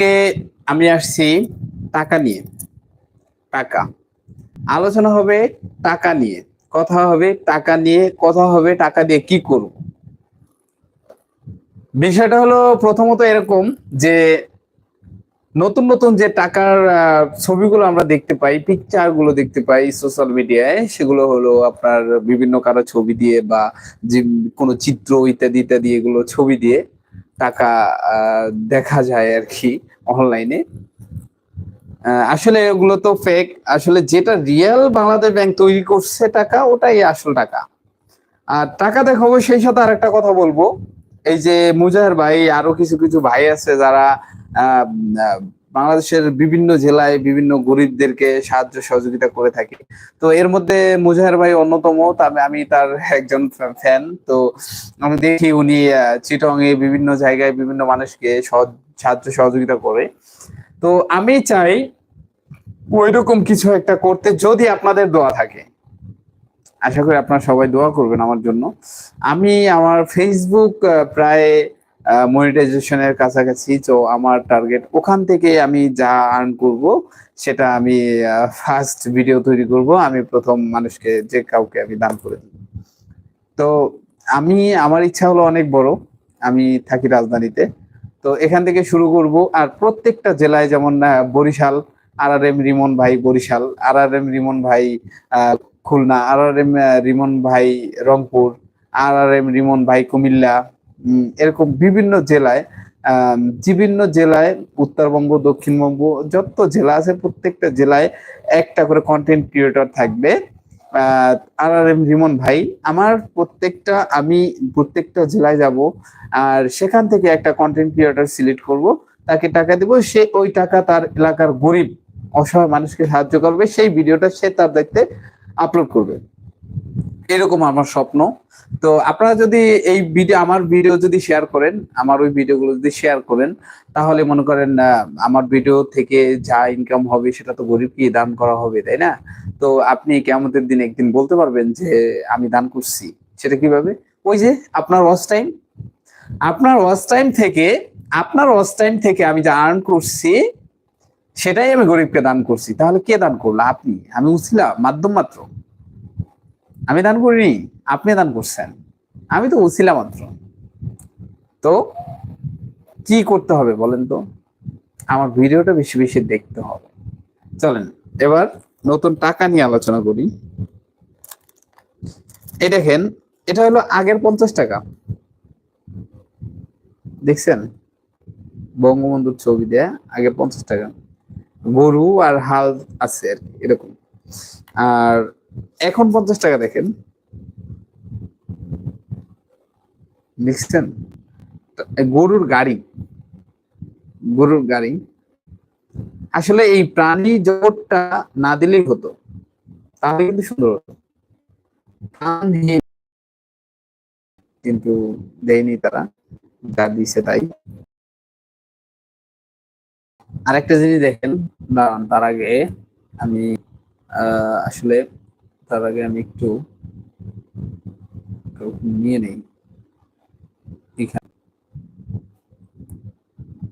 আজকে আমি আসছি টাকা নিয়ে। টাকা। আলোচনা হবে টাকা নিয়ে। কথা হবে টাকা নিয়ে, কথা হবে টাকা দিয়ে কি করব? বিষয়টা হলো প্রথমত এরকম যে নতুন নতুন যে টাকার ছবিগুলো আমরা দেখতে পাই পিকচারগুলো দেখতে পাই সোশ্যাল মিডিয়ায় সেগুলো হলো আপনার বিভিন্ন কারও ছবি দিয়ে বা যে কোনো চিত্র ইত্যাদি ইত্যাদি এগুলো ছবি দিয়ে। টাকা দেখা যায় আর কি অনলাইনে আসলে এগুলো তো ফেক আসলে যেটা রিয়েল বাংলাদেশ ব্যাংক তৈরি করছে টাকা, ওটাই আসল টাকা। আর টাকা দেখাবো, সেই সাথে আর একটা কথা বলব। এই যে মুজাহের ভাই, আরও কিছু কিছু ভাই আছে যারা বাংলাদেশের বিভিন্ন জেলায় বিভিন্ন গরিবদেরকে সাহায্য সহযোগিতা করে থাকি। তো এর মধ্যে মুজাহের ভাই অন্যতম আমি তার একজন ফ্যান তো আমি দেখি উনি চিটং এ বিভিন্ন জায়গায় বিভিন্ন মানুষকে সাহায্য সহযোগিতা করে। তো আমি চাই ওইরকম কিছু একটা করতে যদি আপনাদের দোয়া থাকে। আশা করি আপনারা সবাই দোয়া করবেন আমার জন্য। আমি আমার ফেসবুক প্রায় মনিটাইজেশনের কাছাকাছি। তো আমার টার্গেট ওখান থেকে আমি যা আর্ন করব, সেটা আমি ফার্স্ট ভিডিও তৈরি করব। আমি প্রথম মানুষকে যে কাউকে আমি দান করে দিব। তো আমি, আমার ইচ্ছা হলো অনেক বড়। আমি থাকি রাজধানীতে। তো এখান থেকে শুরু করব। আর প্রত্যেকটা জেলায় যেমন বরিশাল আর আর এম রিমন ভাই বরিশাল আর আর এম রিমন ভাই খুলনা আর আর এম রিমন ভাই রংপুর আর আর এম রিমন ভাই কুমিল্লা এরকম বিভিন্ন জেলায় বিভিন্ন জেলায়, উত্তরবঙ্গ, দক্ষিণবঙ্গ, যত জেলা আছে প্রত্যেকটা জেলায় একটা করে কন্টেন্ট ক্রিয়েটর থাকবে। আর আর এম রিমন ভাই, আমার প্রত্যেকটা, আমি প্রত্যেকটা জেলায় যাব আর সেখান থেকে একটা কন্টেন্ট ক্রিয়েটর সিলেক্ট করব। তাকে টাকা দিব, সে ওই টাকা তার এলাকার গরিব, অসহায় মানুষকে সাহায্য করবে, সেই ভিডিওটা সে তার দায়িত্বে আপলোড করবে। এরকম আমার স্বপ্ন। তো আপনারা যদি এই ভিডিও, আমার ভিডিও যদি শেয়ার করেন, আমার ওই ভিডিওগুলো যদি শেয়ার করেন, তাহলে মনে করেন আমার ভিডিও থেকে যা ইনকাম হবে সেটা তো গরিবকে দান করা হবে, তাই না? তো আপনি কেমতের দিন একদিন বলতে পারবেন যে, আমি দান করছি। সেটা কীভাবে? ওই যে আপনার ওয়াচ টাইম আপনার ওয়াচ টাইম থেকে, আপনার ওয়াচ টাইম থেকে আমি যা আর্ন করছি, সেটাই আমি গরিবকে দান করছি। তাহলে কে দান করল? আপনি। আমি উছিলাম মাধ্যম মাত্র। আমি দান করিনি, আপনি দান করছেন। আমি তো উছিলাম মাত্র। তো কি করতে হবে বলেন তো? আমার ভিডিওটা বেশি বেশি দেখতে হবে। চলেন, এবার নতুন টাকা নিয়ে আলোচনা করি। এই দেখেন, এটা হলো আগের পঞ্চাশ টাকা। দেখছেন? বঙ্গবন্ধুর ছবি দেয়া আগে পঞ্চাশ টাকা। গরু আর হাল আছে আর এরকম। আর এখন পঞ্চাশ টাকা দেখেন। দেখছেন? গরুর গাড়ি। গরুর গাড়ি। আসলে এই প্রাণী জগৎটা না দিলেই হতো। তাহলে কিন্তু সুন্দর হতো। কিন্তু দেয়নি তারা। যা দিছে তাই। আরেকটা জিনিস দেখেন। তার আগে আমি আসলে তার আগে আমি একটু নিয়ে নেই।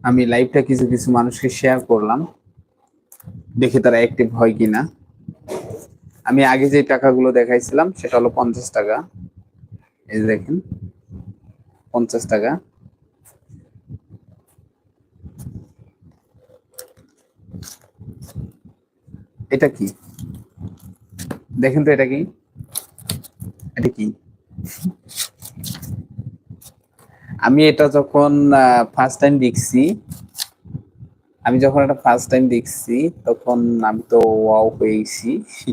আমি লাইভটা কিছু কিছু মানুষকে শেয়ার করলাম, দেখে তারা অ্যাক্টিভ হয় কিনা। আমি আগে যে টাকাগুলো দেখাইছিলাম, সেটা হলো পঞ্চাশ টাকা। এই দেখেন, পঞ্চাশ টাকা। এটা কি? দেখেন তো এটা কি? এটা কি? আমি এটা যখন ফার্স্ট টাইম দেখছি, আমি যখন এটা ফার্স্ট টাইম দেখছি, তখন আমি তো ওয়াও হয়ে গেছি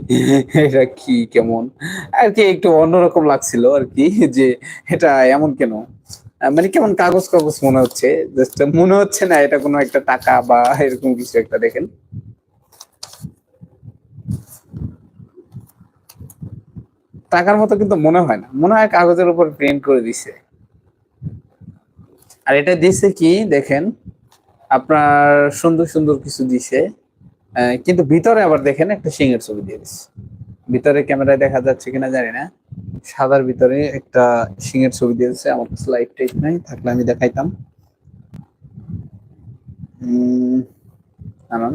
এটা কি কেমন? আর কি একটু অন্যরকম লাগছিল আর কি, যে এটা এমন কেন? মানে কেমন কাগজ কাগজ মনে হচ্ছে? জাস্ট মনে হচ্ছে না এটা কোনো একটা টাকা বা এরকম কিছু একটা দেখেন। টাকার মতো কিন্তু মনে হয় না। মনে হয় কাগজের উপর প্রিন্ট করে দিছে। আর এটা দিছে কি, দেখেন, আপনার সুন্দর সুন্দর কিছু দিছে। কিন্তু ভিতরে আবার দেখেন একটা সিংহের ছবি দিয়ে দিছে। ভিতরে ক্যামেরায় দেখা যাচ্ছে কিনা জানি না। সাদার ভিতরে একটা সিংহের ছবি দিয়েছে আমার কাছে লাইভ টাইপ নাই, থাকলে আমি দেখাইতাম। কারণ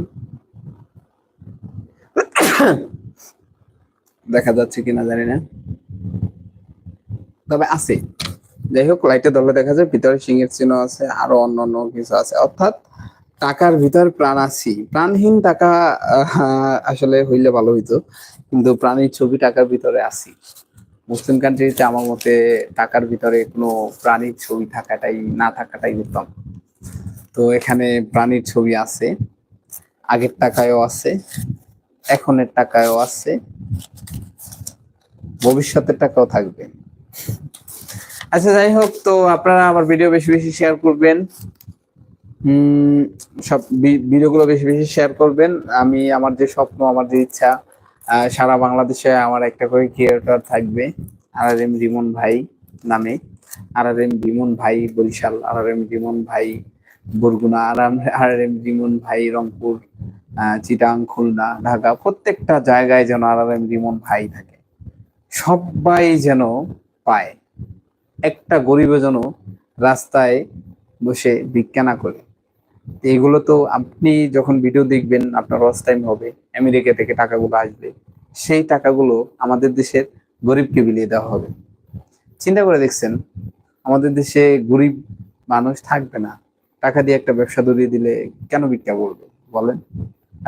দেখা যাচ্ছে কিনা জানি না। তবে আছে। যাই হোক লাইটে দলে দেখা যায় ভিতরে সিংহের চিহ্ন আছে, আরও অন্য অন্য কিছু আছে। অর্থাৎ টাকার ভিতর প্রাণ আছি। প্রাণহীন টাকা আসলে হইলে ভালো হইতো। কিন্তু প্রাণীর ছবি টাকার ভিতরে আছি। মুসলিম কান্ট্রিতে আমার মতে টাকার ভিতরে কোনো প্রাণীর ছবি থাকাটাই, না থাকাটাই উত্তম। তো এখানে প্রাণীর ছবি আছে, আগের টাকায়ও আছে। এখনের টাকায়ও আছে। ভবিষ্যতের টাকাও থাকবে। আচ্ছা যাই হোক, তো আপনারা আমার ভিডিও বেশি বেশি শেয়ার করবেন। সব ভিডিওগুলো বেশি বেশি শেয়ার করবেন। আমি আমার যে স্বপ্ন, আমার যে ইচ্ছা সারা বাংলাদেশে আমার একটা করে ক্রিয়েটর থাকবে। আর আর এম রিমন ভাই নামে। আর আর এম রিমন ভাই বরিশাল আর আর এম রিমন ভাই বরগুনা, আর আর এম রিমন ভাই রংপুর চিটাং, খুলনা, ঢাকা, প্রত্যেকটা জায়গায় যেন আর আর এম রিমন ভাই থাকে। সবাই যেন পায়। একটা গরিব যেন রাস্তায় বসে ভিক্ষা না করে। এগুলো তো আপনি যখন ভিডিও দেখবেন, আপনার লস টাইম হবে, আমেরিকা থেকে টাকাগুলো আসবে, সেই টাকাগুলো আমাদের দেশের গরিবকে বিলিয়ে দেওয়া হবে। চিন্তা করে দেখছেন, আমাদের দেশে গরিব মানুষ থাকবে না। টাকা দিয়ে একটা ব্যবসা ধরিয়ে দিলে কেন ভিক্ষা করবে? বলেন।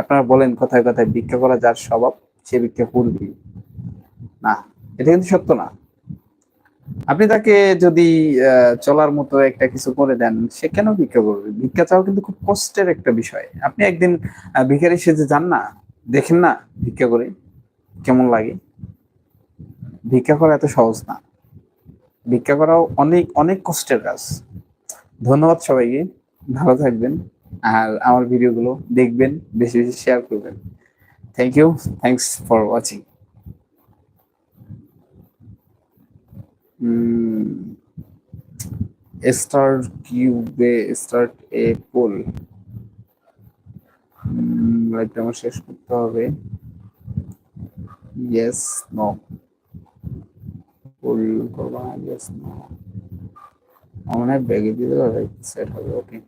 আপনারা বলেন কথায় কথায় ভিক্ষা করা যার স্বভাব, সে ভিক্ষা করবে। না, এটা কিন্তু সত্য না। আপনি তাকে যদি চলার মতো একটা কিছু করে দেন, সে কেন ভিক্ষা করবে? ভিক্ষা চাওয়া কিন্তু খুব কষ্টের একটা বিষয়। আপনি একদিন ভিখারি সেজে যান না, দেখেন না ভিক্ষা করে কেমন লাগে। ভিক্ষা করা এত সহজ না। ভিক্ষা করাও অনেক অনেক কষ্টের কাজ। ধন্যবাদ সবাইকে। ভালো থাকবেন। আর আমার ভিডিওগুলো দেখবেন, বেশি বেশি শেয়ার করবেন। Thank you thanks for watching star কিউবে start a poll লাইভটা আমার শেষ করতে হবে। ইয়েস নো পোল করবা ইয়েস নো আমার ব্যাগে দিলে সেট হবে ওকে